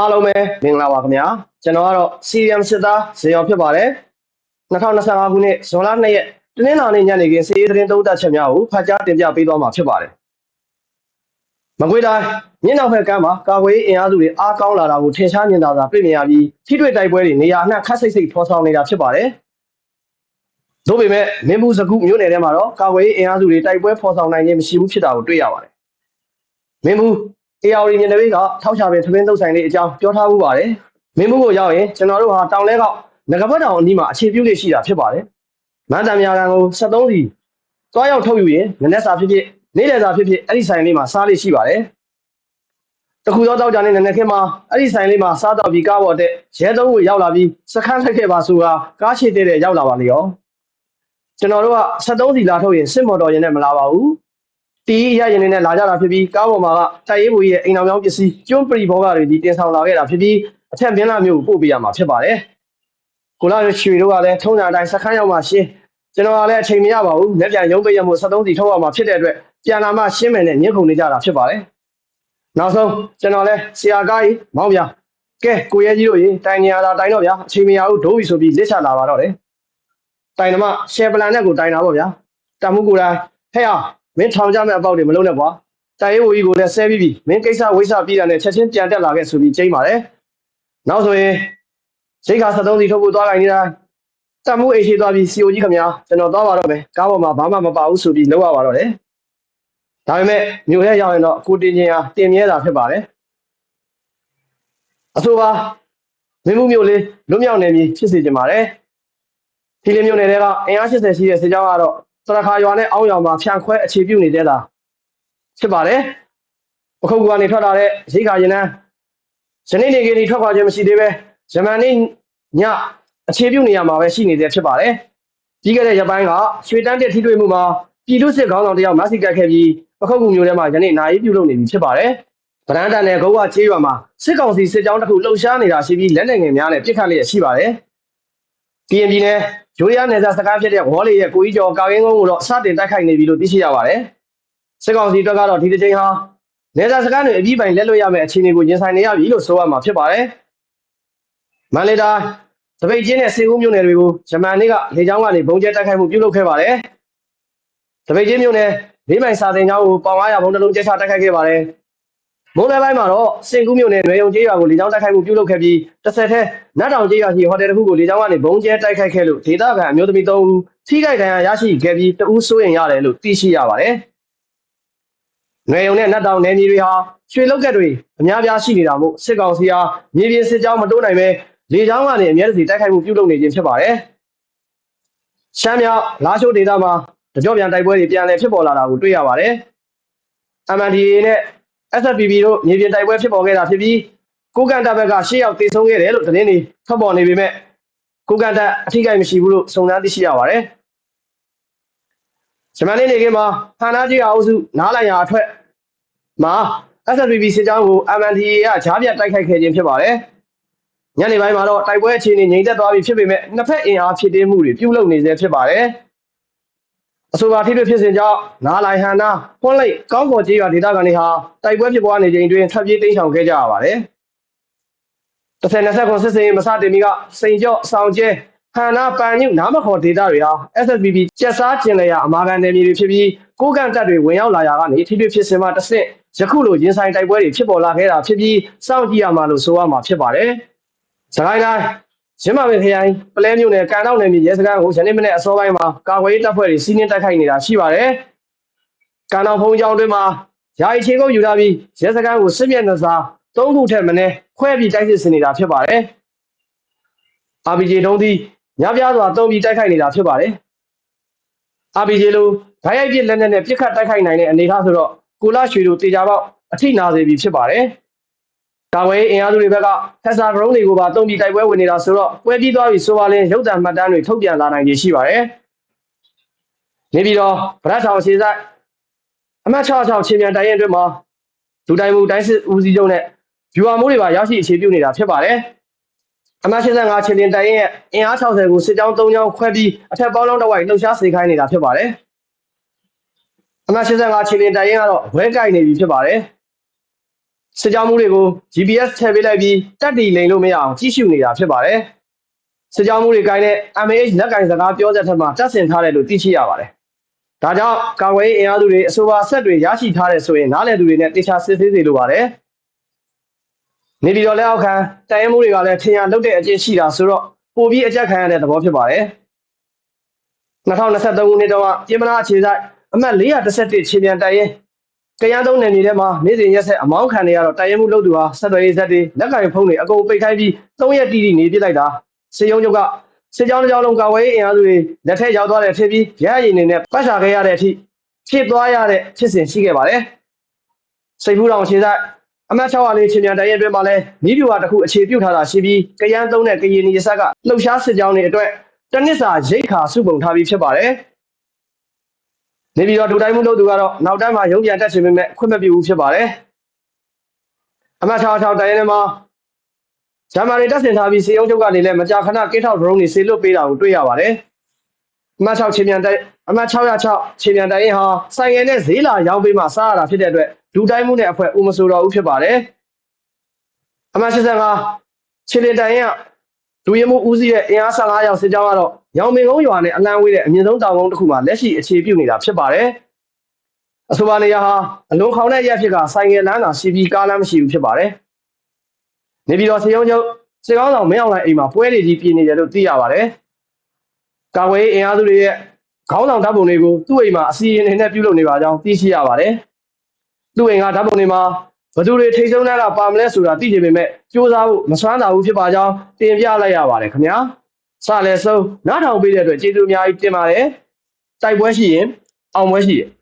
အားလုံးပဲမင်္ဂလာပါခင်ဗျာကျွန်တော်ကတော့ CRM စစ်သားဇေယော်ဖြစ်ပါတယ်2025ခုနှစ်ဇွန်လ2ရက်တနင်္လာနေ့ညနေခင်းစီးရီးသတင်းသုံးသပ်ချက်များကိုဖတ်ကြားတင်ပြပေးသွားမှာဖြစ်ပါတယ်မကွေးတိုင်းမြင်းနောက်ဘက်ကမ်းမှာကာကွယ်ရေးအင်အားစုတွေအားကောင်းလာတာကိုထင်ရှားမြင်သာစွာတွေ့မြင်ရပြီးထိတွေ့တိုက်ပွဲတွေနေရာအနှံ့ခက်ဆိတ်ဆိတ်ဖော်ဆောင်နေတာဖြစ်ပါတယ်သို့ပေမဲ့မင်းဘူးစကူမြို့နယ်ထဲမှာတော့ကာကွယ်ရေးအင်အားစုတွေတိုက်ပွဲဖော်ဆောင်နိုင်ခြင်းမရှိဘူးဖြစ်တာကိုတွေ့ရပါတယ်မင်းဘူး AR မြင်တဲ့ဘေးကထောက်ချပင်သမင်းတုပ်ဆိုင်လေးအကြောင်းပြောထားမှုပါတယ်။မင်းမှုကိုရောက်ရင်ကျွန်တော်တို့ဟာတောင်လဲကောက်ငကပတ်တောင်အနီးမှာအခြေပြုလေးရှိတာဖြစ်ပါတယ်။မန္တမြာကန်ကို73စီသွားရောက်ထုတ်ယူရင်နနက်စာဖြစ်ဖြစ်နေ့လယ်စာဖြစ်ဖြစ်အဲ့ဒီဆိုင်လေးမှာစားလေးရှိပါတယ်။တခုသောတောက်ကြတဲ့နနက်ခင်းမှာအဲ့ဒီဆိုင်လေးမှာစားတော့ပြီးကားပေါ်တက်ရဲသုံးကိုရောက်လာပြီးစခန်းလိုက်ခဲ့ပါဆိုတာကားချေတဲ့ရောက်လာပါလေရော။ကျွန်တော်တို့က73စီလာထုတ်ရင်စစ်မော်တော်ရင်နဲ့မလာပါဘူး။ တီးရရင်နဲ့လာကြတာဖြစ်ပြီးကားပေါ်မှာကတိုက်ရေးဘူကြီးရဲ့အိမ်တော်မြောင်းပစ္စည်းကျွန်းပရီဘောဂါတွေဒီတင်ဆောင်လာခဲ့တာဖြစ်ပြီးအထက်မြင်းလာမျိုးကိုပို့ပေးရမှာဖြစ်ပါတယ်။ကိုလာရွှေတို့ကလည်းထုံးစံအတိုင်းစခန်းရောက်မှရှင်းကျွန်တော်ကလည်းအချိန်မရပါဘူးလက်ပြန်ရုံးပေးရမှု73စီထုတ်ရမှာဖြစ်တဲ့အတွက်ပြန်လာမှရှင်းမယ်နဲ့ညှစ်ခုန်နေကြတာဖြစ်ပါတယ်။နောက်ဆုံးကျွန်တော်လည်းဆရာကားကြီးမောင်းပြကဲကိုရဲကြီးတို့ရေတိုင်နေရတာတိုင်တော့ဗျာအချိန်မရဘူးဒိုးပြီဆိုပြီးလက်ချလာပါတော့တယ်။တိုင်နမရှယ်ပလန်နဲ့ကိုတိုင်တာပေါ့ဗျာ။တမှုကိုယ်တိုင်ဟဲ့အောင် မင်းထောင်ကြမဲ့အပေါက်တွေမလုံးနဲ့ကွာတိုင်ရေးဝကြီးကိုလည်းဆဲပြီးပြီမင်းကိစ္စဝိစ္စပြီးတာနဲ့ချက်ချင်းပြန်တက်လာခဲ့ဆိုပြီးကျိန်းပါတယ်နောက်ဆိုရင်ရိတ်ခါ73စီထုတ်ဖို့သွားလိုက်နေတာတမှုအိတ်ရှိသွားပြီးစီအိုကြီးခင်ဗျာကျွန်တော်သွားပါတော့မယ်ကားပေါ်မှာဘာမှမပါဘူးဆိုပြီးလောက်ရပါတော့တယ်ဒါပေမဲ့မြို့ထဲရောက်ရင်တော့ကိုတင်ချင်းဟာတင်မြဲတာဖြစ်ပါတယ်အဆိုပါမင်းမှုမျိုးလေးလွတ်မြောက်နေပြီဖြစ်စေချင်ပါတယ်ဒီလေးမျိုးနယ်တွေကအင်အား80ရှိတဲ့စစ်ကြောင်းကတော့ စရခါရွာနဲ့အောင်းရွာမှာဖြန့်ခွဲအခြေပြုနေတဲ့တာဖြစ်ပါတယ်ပခုတ်ကနေထွက်လာတဲ့ရိခါရင်နှန်းယနေ့နေကနေထွက်ခွာခြင်းမရှိသေးပဲဂျမန်နေ့ညအခြေပြုနေရမှာပဲရှိနေသေးဖြစ်ပါတယ်ပြီးခဲ့တဲ့ရက်ပိုင်းကရွှေတန်းတက်ထိတွေ့မှုမှာပြည်သူစစ်ခေါင်းဆောင်တယောက်မဆီကတ်ခဲ့ပြီးပခုတ်ကူမျိုးထဲမှာယနေ့နိုင်ပြုလုပ်နေပြီဖြစ်ပါတယ်ဗရန်တန်နဲ့ဂုံးဝချေးရွာမှာစစ်ကောင်စီစစ်ကြောင်းတစ်ခုလှုပ်ရှားနေတာရှိပြီးလက်နက်ငယ်များနဲ့ပြစ်ခတ်လျက်ရှိပါတယ်။ ကရင်ပြည်နယ်ဂျိုးရီးယားနယ်စပ်စကားဖြစ်တဲ့ဝေါ်လီရဲ့ကိုကြီးကျော်ကာကင်းကုန်းကိုတော့စတင်တိုက်ခိုက်နေပြီလို့သိရှိရပါတယ်။စစ်ကောင်စီတပ်ကတော့ဒီတစ်ချိန်ဟာနယ်စပ်စကားတွေအပြီးပိုင်လက်လွတ်ရမယ့်အခြေအနေကိုရင်ဆိုင်နေရပြီလို့ဆိုရမှာဖြစ်ပါတယ်။မန္တလေးတိုင်းတပိတ်ချင်းနဲ့စေဦးမြို့နယ်တွေကိုဂျမန်နေ့ကလေကြောင်းကနေဘုံကျဲတိုက်ခိုက်မှုပြုလုပ်ခဲ့ပါတယ်။တပိတ်ချင်းမြို့နယ်လေးမိုင်စာတင်ကျောင်းကိုပေါင်900ဘုံတစ်လုံးကျဲချတိုက်ခိုက်ခဲ့ပါတယ်။ မုံလည်းပိုင်းမှာတော့စင်ကူးမြို့နယ်နွေုံကျေးရွာကိုလေကြောင်းတိုက်ခိုက်မှုပြုလုပ်ခဲ့ပြီးတစ်ဆက်တည်းနတ်တောင်ကျေးရွာရှိဟိုတယ်တစ်ခုကိုလေကြောင်းကနေဘုံကျဲတိုက်ခိုက်ခဲ့လို့ဒေသခံအမျိုးသမီး၃ဦးထိခိုက်ဒဏ်ရာရရှိခဲ့ပြီးတဦးစိုးရင်ရတယ်လို့သိရှိရပါတယ်။နွေုံနဲ့နတ်တောင်နယ်မြေတွေဟာရွှေလောက်ကက်တွေအများပြားရှိနေတာမို့စစ်ကောင်စီဟာမြေပြင်စစ်ကြောင်းမတိုးနိုင်ပဲလေကြောင်းကနေအများတစီတိုက်ခိုက်မှုပြုလုပ်နေခြင်းဖြစ်ပါတယ်။ရှမ်းမြောက်လာရှိုးဒေသမှာတကြောပြန်တိုက်ပွဲတွေပြန်လည်ဖြစ်ပေါ်လာတာကိုတွေ့ရပါတယ်။ MNDAA နဲ့ SFPB တို့မြေပြင်တိုက်ပွဲဖြစ်ပေါ်ခဲ့တာဖြစ်ပြီးကိုကန်တပ်ဘက်ကရှေ့ရောက်တေဆုံးခဲ့တယ်လို့သတင်းတွေထွက်ပေါ်နေပေမဲ့ကိုကန်တပ်အထိကိမရှိဘူးလို့စုံစမ်းသိရှိရပါတယ်။ဂျမန်နေ့နေခင်းမှာဖန်နာကြီးအုပ်စုနားလိုက်ရာအထွက်မှာ SFPB စစ်ကြောင်းကို MNDAA ကဂျားပြတ်တိုက်ခိုက်ခဲ့ခြင်းဖြစ်ပါတယ်။ညနေပိုင်းမှာတော့တိုက်ပွဲအခြေအနေငြိမ်သက်သွားပြီဖြစ်ပေမဲ့နှစ်ဖက်အင်အားဖြစ်တင်းမှုတွေပြုလုပ်နေဆဲဖြစ်ပါတယ်။ အဆိုပါထိတွေ့ဖြစ်စဉ်ကြောင့်နားလိုက်ဟန်နာဖွန်းလိုက်ကောင်းကော်ကျေးရွာဒေသခံတွေဟာတိုက်ပွဲဖြစ်ပွားနေချိန်တွင်ထွက်ပြေးတိမ်းရှောင်ခဲ့ကြရပါတယ်။တစ်ဆယ်နှစ်ဆက်ကွန်စစ်စင်မစတင်မီကစိန်ကျော့ဆောင်ကျဲဟန်နာပန်ညုနားမခေါ်ဒေသတွေဟာ SSBB ကျက်စားကျင်လျာအမာခံနယ်မြေတွေဖြစ်ပြီးကိုကန့်တပ်တွေဝင်ရောက်လာရာကနေထိတွေ့ဖြစ်စဉ်မှာတစ်ဆင့်ယခုလိုရင်ဆိုင်တိုက်ပွဲတွေဖြစ်ပေါ်လာခဲ့တာဖြစ်ပြီးစောင့်ကြည့်ရမှာလို့ဆိုရမှာဖြစ်ပါတယ်။စကိုင်းတိုင်း ရင်းမာပင်ခရိုင်ပလဲမြို့နယ်ကန်တော့နယ်မြေရဲစခန်းကိုယနေ့မနေ့အစောပိုင်းမှာကာကွယ်ရေးတပ်ဖွဲ့တွေစီးနင်းတိုက်ခိုက်နေတာရှိပါတယ်။ကန်တော့ဖုံကျောင်းတွင်မှာယာယီချင်းကုန်းယူလာပြီးရဲစခန်းကိုစစ်မျက်နှာစာသုံးခုထက်မနည်းခွဲပြီးတိုက်စစ်ဆင်နေတာဖြစ်ပါတယ်။ RPG တုံးသီးညပြားစွာတုံးပြီးတိုက်ခိုက်နေတာဖြစ်ပါတယ်။ RPG လိုဓာတ်ရိုက်ပစ်လက်နက်နဲ့ပြစ်ခတ်တိုက်ခိုက်နိုင်တဲ့အနေအထားဆိုတော့ကိုလာရွှေတို့တေချာပေါက်အထိနာစေပြီဖြစ်ပါတယ်။ ကာဝေးအင်အားစုတွေဘက်ကဖက်ဆာဒရုန်းတွေကိုပါတုံးပြီးတိုက်ပွဲဝင်နေတာဆိုတော့ပွဲပြီးသွားပြီဆိုပါလင်းရုပ်တံမှတ်တမ်းတွေထုတ်ပြန်လာနိုင်ခြေရှိပါတယ်။နေပြီးတော့ဗရတ်ထောင်ရှေ့ဆိုင်အမှတ်66ချင်းမြန်တိုင်ရင်အတွင်းမှာဒူတိုင်မူတိုင်းစစ်ဦးစီးချုပ်နဲ့ဗျူဟာမိုးတွေပါရရှိအခြေပြုနေတာဖြစ်ပါတယ်။အမှတ်85ချင်းတင်တိုင်ရင်ရဲ့အင်အား60ကိုစစ်ကြောင်း3ကြောင်းခွဲပြီးအထက်ပေါင်းလုံးတစ်ဝိုက်လှုပ်ရှားစေခိုင်းနေတာဖြစ်ပါတယ်။အမှတ်85ချင်းတင်တိုင်ရင်ကတော့ဝဲကိုက်နေပြီဖြစ်ပါတယ်။ စစ်ကြောင်းမှုတွေကို GPS ထည့်ပေးလိုက်ပြီးတက်တီလိန်လို့မရအောင်ကြီးစုနေတာဖြစ်ပါတယ်စစ်ကြောင်းမှုတွေကိုင်းတဲ့ MAH လက်ကင်စကားပြောချက်ထက်မှတက်ဆင်ထားတယ်လို့သိရှိရပါတယ်ဒါကြောင့်ကာဝေးအင်အားစုတွေအဆိုပါဆက်တွေရရှိထားတယ်ဆိုရင်နားလည်သူတွေနဲ့တေချာစစ်ဆေးစေလိုပါတယ်နေပြည်တော်လက်အောက်ခံတိုင်ရင်မှုတွေကလည်းထင်ရလုတ်တဲ့အကျင့်ရှိတာဆိုတော့ပိုပြီးအကြက်ခံရတဲ့သဘောဖြစ်ပါတယ်2023ခုနှစ်တုန်းကပြင်မနာအခြေစိုက်အမှတ်411ခြေပြန်တိုင်ရင် ကရန်သုံးနယ်မြေထဲမှာနေ့စဉ်ရက်ဆက်အမောင်းခံနေရတော့တိုင်ရင်မှုလုပ်သူဟာဆက်သွယ်ရေးဇက်တွေလက်ကင်ဖုန်းတွေအကုန်ပိတ်ခိုင်းပြီး3ရက်တီးတီးနေပြစ်လိုက်တာစေယုံချုပ်ကစစ်ကြောင်းတစ်ကြောင်းလုံးကာဝေးအင်အားစုတွေလက်ထက်ရောက်သွားတဲ့ဖြစ်ပြီးရဟရင်နေနဲ့ပတ်ချခဲ့ရတဲ့အထိဖြစ်သွားရတဲ့ဖြစ်စဉ်ရှိခဲ့ပါတယ်စိတ်ဖူးတော်ခြေစိုက်အမတ်600လေးချင်းမြန်တိုင်ရင်အတွင်းမှာလဲနီးပြူဟာတစ်ခုအခြေပြုတ်ထားတာရှိပြီးကရန်သုံးတဲ့ကရင်နီရဆက်ကလှုပ်ရှားစစ်ကြောင်းတွေအတွက်တနစ်စာရိတ်ခါစုပုံထားပြီးဖြစ်ပါတယ် နေပြည်တော်ဒူတိုင်းမှုလို့သူကတော့နောက်တန်းမှာရုံးပြန်တက်ချင်ပေမဲ့ခွင့်မပြုဘူးဖြစ်ပါတယ်အမတ်600တိုင်ရင်မှာဂျာမာတွေတက်ဆင်ထားပြီးစေယုံချုပ်ကနေလည်းမကြာခဏကင်းထောက်ဒရုန်းတွေဆေလွတ်ပေးတာကိုတွေ့ရပါတယ်အမတ်6ချင်းမြန်တိုင်အမတ်606ချင်းမြန်တိုင်ရင်ဟာဆိုင်ငယ်နဲ့ဈေးလာရောင်းပေးမှစားရတာဖြစ်တဲ့အတွက်ဒူတိုင်းမှုနဲ့အဖွဲ့ဦးမဆိုတော်ဦးဖြစ်ပါတယ်အမတ်85ချင်းလင်တိုင်ရင်က လူရမှုဦးစီးရဲ့အင်အား15ရောက်စစ်ကြောင်းကတော့ရောင်မင်းကုန်းရွာနဲ့အလံဝေးတဲ့အမြင့်ဆုံးတောင်ကုန်းတစ်ခုမှာလက်ရှိအခြေပြုနေတာဖြစ်ပါတယ်။အဆိုပါနေရာဟာအလွန်ခေါင်တဲ့ရက်ဖြစ်ကဆိုင်ငယ်လမ်းသာရှိပြီးကားလမ်းမရှိဘူးဖြစ်ပါတယ်။နေပြည်တော်စေယုံချုပ်စေကောင်းဆောင်မင်းအောင်လှိုင်အိမ်မှာပွဲတွေကြီးပြည်နေတယ်လို့သိရပါတယ်။ကာဝေးအင်အားစုတွေရဲ့ခေါင်းဆောင်ဓာတ်ပုံတွေကိုသူ့အိမ်မှာအစီအရင်နဲ့ပြုလုပ်နေပါကြောင်းသိရှိရပါတယ်။သူ့အိမ်ကဓာတ်ပုံတွေမှာ ဘသူတွေထိတ်ဆုံးတဲ့ကပါမလဲဆိုတာသိကြပေမဲ့စူးစမ်းဖို့မစွမ်းတာဘူးဖြစ်ပါကြောင်းတင်ပြလိုက်ရပါတယ်ခင်ဗျာစလည်းဆုံးနားထောင်ပေးတဲ့အတွက်ကျေးဇူးအများကြီးတင်ပါတယ်တိုက်ပွဲရှိရင်အောင်ပွဲရှိရင်